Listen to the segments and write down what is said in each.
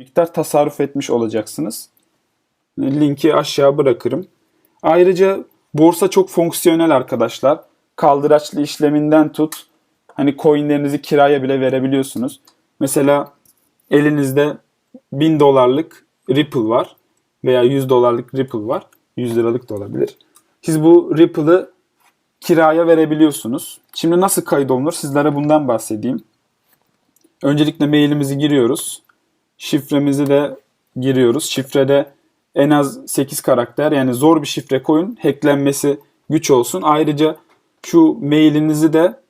miktar tasarruf etmiş olacaksınız. Linki aşağı bırakırım. Ayrıca borsa çok fonksiyonel arkadaşlar. Kaldıraçlı işleminden tut hani coinlerinizi kiraya bile verebiliyorsunuz. Mesela elinizde 1000 dolarlık Ripple var veya 100 dolarlık Ripple var. 100 liralık da olabilir. Siz bu Ripple'ı kiraya verebiliyorsunuz. Şimdi nasıl kaydolunur sizlere bundan bahsedeyim. Öncelikle mailimizi giriyoruz. Şifremizi de giriyoruz. Şifrede en az 8 karakter yani zor bir şifre koyun. Hacklenmesi güç olsun. Ayrıca şu mailinizi de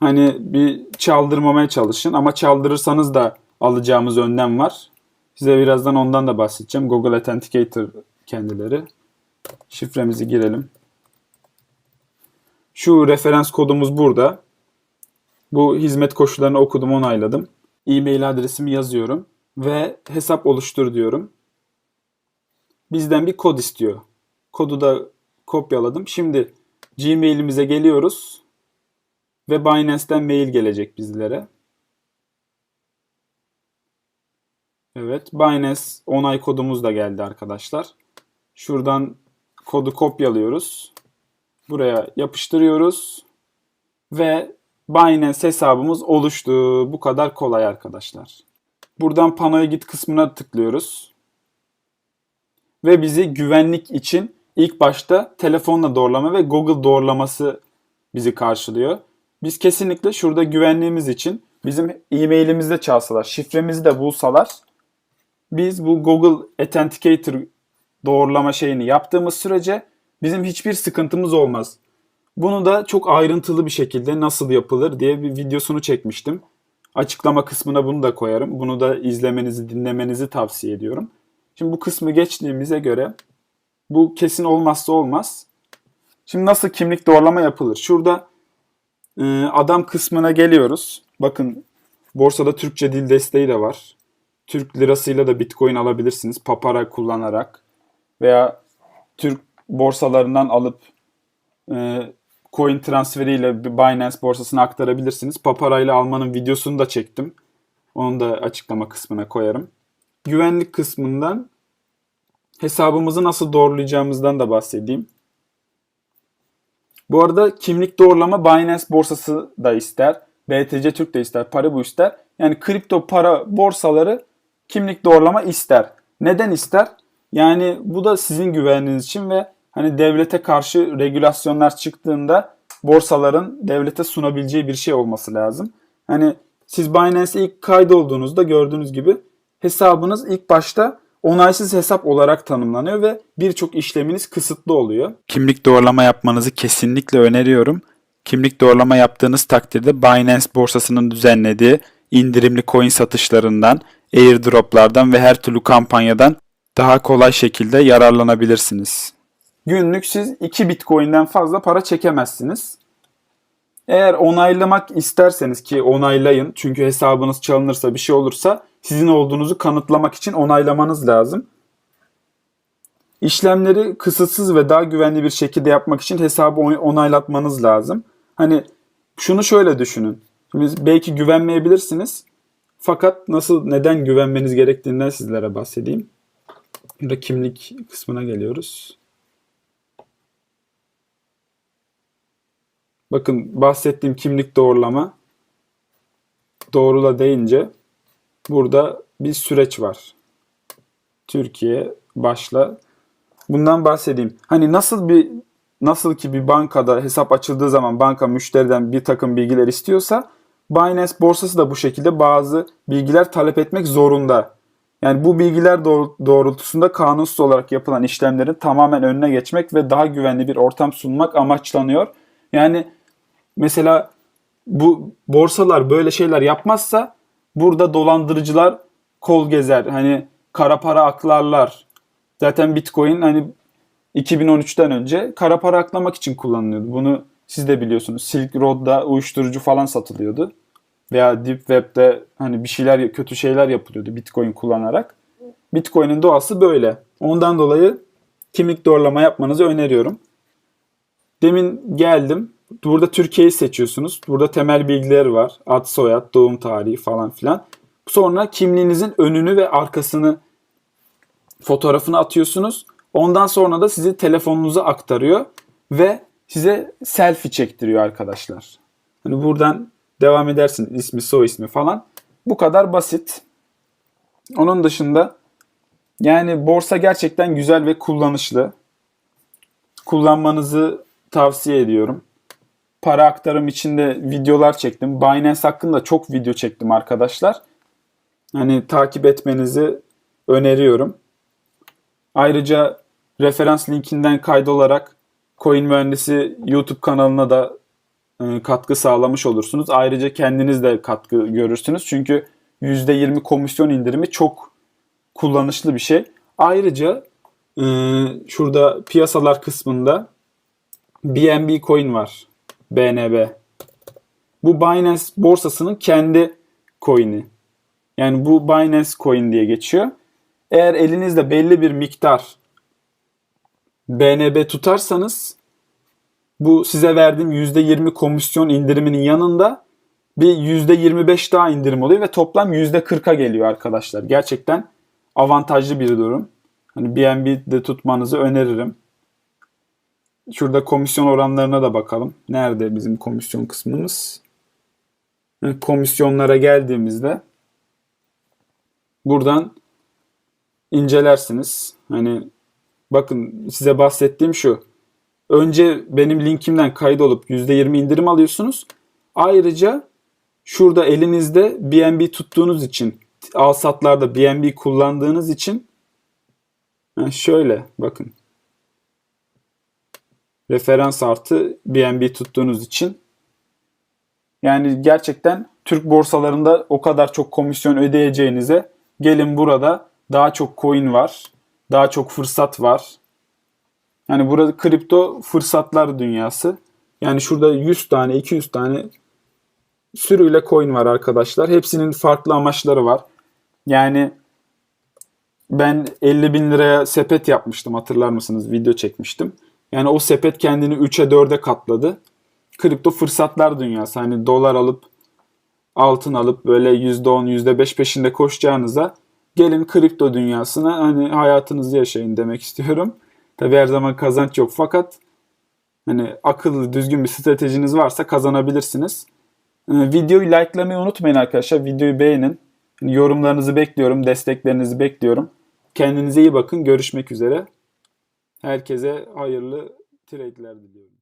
hani bir çaldırmamaya çalışın ama çaldırırsanız da alacağımız önlem var. Size birazdan ondan da bahsedeceğim. Google Authenticator kendileri. Şifremizi girelim. Şu referans kodumuz burada. Bu hizmet koşullarını okudum, onayladım. E-mail adresimi yazıyorum ve hesap oluştur diyorum. Bizden bir kod istiyor. Kodu da kopyaladım. Şimdi Gmail'imize geliyoruz ve Binance'den mail gelecek bizlere. Evet, Binance onay kodumuz da geldi arkadaşlar. Şuradan kodu kopyalıyoruz. Buraya yapıştırıyoruz ve Binance hesabımız oluştu. Bu kadar kolay arkadaşlar. Buradan panoya git kısmına tıklıyoruz. Ve bizi güvenlik için ilk başta telefonla doğrulama ve Google doğrulaması bizi karşılıyor. Biz kesinlikle şurada güvenliğimiz için bizim e-mailimizde çalsalar, şifremizi de bulsalar biz bu Google Authenticator doğrulama şeyini yaptığımız sürece bizim hiçbir sıkıntımız olmaz. Bunu da çok ayrıntılı bir şekilde nasıl yapılır diye bir videosunu çekmiştim. Açıklama kısmına bunu da koyarım. Bunu da izlemenizi, dinlemenizi tavsiye ediyorum. Şimdi bu kısmı geçtiğimize göre bu kesin olmazsa olmaz. Şimdi nasıl kimlik doğrulama yapılır? Şurada e, adam kısmına geliyoruz. Bakın borsada Türkçe dil desteği de var. Türk lirasıyla da Bitcoin alabilirsiniz papara kullanarak veya Türk borsalarından alıp e, coin transferiyle Binance borsasına aktarabilirsiniz. Papara ile almanın videosunu da çektim. Onu da açıklama kısmına koyarım. Güvenlik kısmından hesabımızı nasıl doğrulayacağımızdan da bahsedeyim. Bu arada kimlik doğrulama Binance borsası da ister. BTC Türk de ister. Paribu ister. Yani kripto para borsaları kimlik doğrulama ister. Neden ister? Yani bu da sizin güvenliğiniz için ve hani devlete karşı regülasyonlar çıktığında borsaların devlete sunabileceği bir şey olması lazım. Hani siz Binance'e ilk kaydolduğunuzda gördüğünüz gibi hesabınız ilk başta onaysız hesap olarak tanımlanıyor ve birçok işleminiz kısıtlı oluyor. Kimlik doğrulama yapmanızı kesinlikle öneriyorum. Kimlik doğrulama yaptığınız takdirde Binance borsasının düzenlediği indirimli coin satışlarından, airdroplardan ve her türlü kampanyadan daha kolay şekilde yararlanabilirsiniz. Günlük siz 2 Bitcoin'den fazla para çekemezsiniz. Eğer onaylamak isterseniz ki onaylayın çünkü hesabınız çalınırsa bir şey olursa sizin olduğunuzu kanıtlamak için onaylamanız lazım. İşlemleri kısıtsız ve daha güvenli bir şekilde yapmak için hesabı onaylatmanız lazım. Hani şunu şöyle düşünün. Şimdi belki güvenmeyebilirsiniz. Fakat nasıl neden güvenmeniz gerektiğinden sizlere bahsedeyim. Burada kimlik kısmına geliyoruz. Bakın bahsettiğim kimlik doğrulama doğrula deyince burada bir süreç var. Türkiye başla. Bundan bahsedeyim. Hani nasıl bir nasıl ki bir bankada hesap açıldığı zaman banka müşteriden bir takım bilgiler istiyorsa Binance borsası da bu şekilde bazı bilgiler talep etmek zorunda. Yani bu bilgiler doğrultusunda kanunsuz olarak yapılan işlemlerin tamamen önüne geçmek ve daha güvenli bir ortam sunmak amaçlanıyor. Yani mesela bu borsalar böyle şeyler yapmazsa burada dolandırıcılar kol gezer. Hani kara para aklarlar. Zaten Bitcoin hani 2013'ten önce kara para aklamak için kullanılıyordu. Bunu siz de biliyorsunuz. Silk Road'da uyuşturucu falan satılıyordu. Veya Deep Web'de hani bir şeyler kötü şeyler yapılıyordu Bitcoin kullanarak. Bitcoin'in doğası böyle. Ondan dolayı kimlik doğrulama yapmanızı öneriyorum. Demin geldim. Burada Türkiye'yi seçiyorsunuz. Burada temel bilgiler var. Ad, soyad, doğum tarihi falan filan. Sonra kimliğinizin önünü ve arkasını fotoğrafını atıyorsunuz. Ondan sonra da sizi telefonunuza aktarıyor ve size selfie çektiriyor arkadaşlar. Hani buradan devam edersin ismi, soy ismi falan. Bu kadar basit. Onun dışında yani borsa gerçekten güzel ve kullanışlı. Kullanmanızı tavsiye ediyorum. Para aktarım için de videolar çektim. Binance hakkında çok video çektim arkadaşlar. Hani takip etmenizi öneriyorum. Ayrıca referans linkinden kaydolarak Coin Mühendisi YouTube kanalına da e, katkı sağlamış olursunuz. Ayrıca kendiniz de katkı görürsünüz. Çünkü %20 komisyon indirimi çok kullanışlı bir şey. Ayrıca e, şurada piyasalar kısmında BNB coin var. BNB. Bu Binance borsasının kendi coin'i. Yani bu Binance coin diye geçiyor. Eğer elinizde belli bir miktar BNB tutarsanız bu size verdiğim %20 komisyon indiriminin yanında bir %25 daha indirim oluyor ve toplam %40'a geliyor arkadaşlar. Gerçekten avantajlı bir durum. Hani BNB'de tutmanızı öneririm. Şurada komisyon oranlarına da bakalım. Nerede bizim komisyon kısmımız? Komisyonlara geldiğimizde buradan incelersiniz. Hani bakın size bahsettiğim şu. Önce benim linkimden kaydolup %20 indirim alıyorsunuz. Ayrıca şurada elinizde BNB tuttuğunuz için al satlarda BNB kullandığınız için şöyle bakın referans artı BNB tuttuğunuz için yani gerçekten Türk borsalarında o kadar çok komisyon ödeyeceğinize gelin burada daha çok coin var. Daha çok fırsat var. Yani burada kripto fırsatlar dünyası. Yani şurada 100 tane 200 tane sürüyle coin var arkadaşlar. Hepsinin farklı amaçları var. Yani ben 50 bin liraya sepet yapmıştım hatırlar mısınız? Video çekmiştim. Yani o sepet kendini 3'e 4'e katladı. Kripto fırsatlar dünyası. Hani dolar alıp altın alıp böyle %10 %5 peşinde koşacağınıza gelin kripto dünyasına hani hayatınızı yaşayın demek istiyorum. Tabi her zaman kazanç yok fakat hani akıllı düzgün bir stratejiniz varsa kazanabilirsiniz. Ee, videoyu likelamayı unutmayın arkadaşlar. Videoyu beğenin. Yorumlarınızı bekliyorum. Desteklerinizi bekliyorum. Kendinize iyi bakın. Görüşmek üzere. Herkese hayırlı trade'ler diliyorum.